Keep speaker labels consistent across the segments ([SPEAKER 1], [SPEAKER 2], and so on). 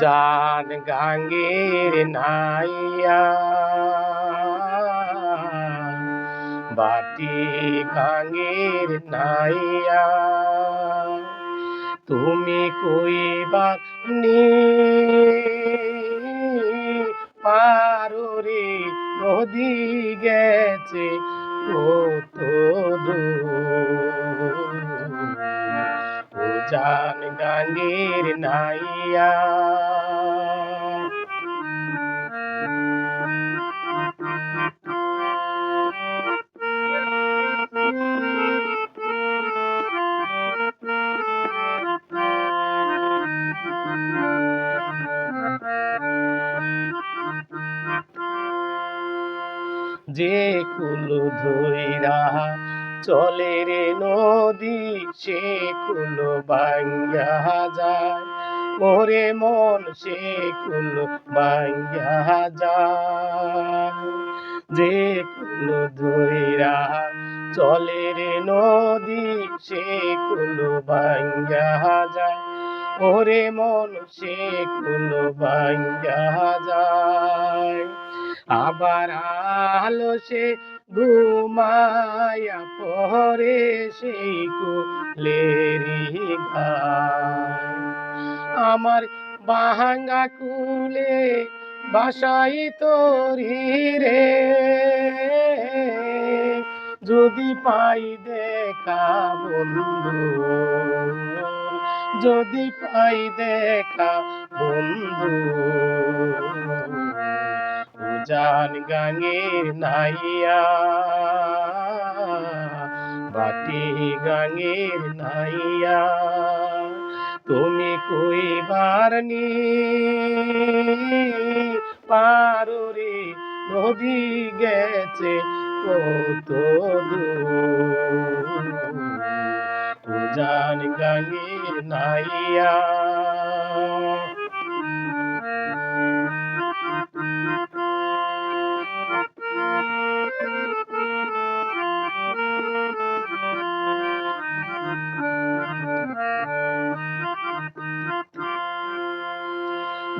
[SPEAKER 1] জান গাঙ্গের নাইয়া বাটি গাঙ্গের নাইয়া তুমি কইবা নি পারো রে নদী গেছে কত দূর জান গাঙ্গের নাইয়া। যে কুল ধইরা চলে রে নদী, সে কুল বাঙ্গা যায়। ওরে মন, সে কুল বাঙ্গা যায়। যে কুল ধইরা চলে রে নদী, সে কুল বাঙ্গা যায়। ওরে মন, সে কুল বাঙ্গা যায়। আবার আলো সে ঘুমায়া পরে সেই কুলেরি আমার বাহাঙ্গা কুলে বাসাই তোরি রে। যদি পাই দেখা বন্ধু, যদি পাই দেখা বন্ধু। জান গাঙ্গের নাইয়া। বাটি গাঙ্গের নাইয়া। তুমি কইবার নি পারো রে নদী গেছে কত দূর। জান গাঙ্গের নাইয়া।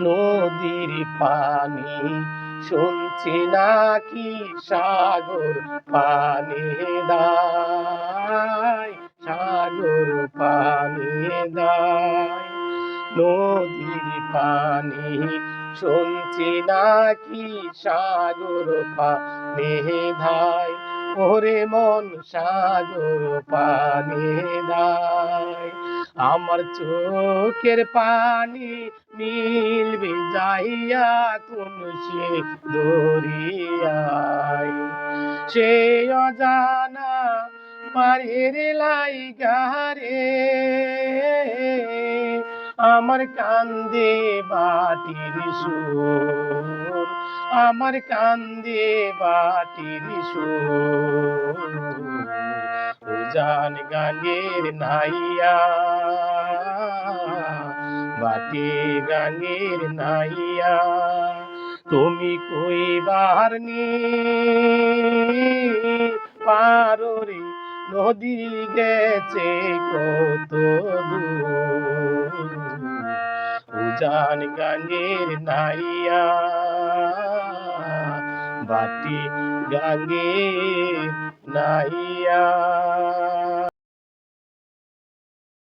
[SPEAKER 1] নদীর পানি। শুনছি নাকি সাগর পানি দায়, সাগর পানি দায়। নদীর পানি, শুনছি নাকি সাগর পানি ধায় ওরে মন সাগর পানি দায় আমার চোখের পানি মিলবে যাইয়া কোন সে দরিয়ায় সে অজানা পারের লাইগারে, আমার কান্দে বাটির সুর। আমার কান্দে বাটির সুর। জান গাঙ্গের নাইয়া বাটি গাঙ্গের নাইয়া, তুমি কইবার নি? পারো নদী গেছে কত দূর। উজান গাঙ্গের নাইয়া বাটি গাঙ্গে নাইয়া।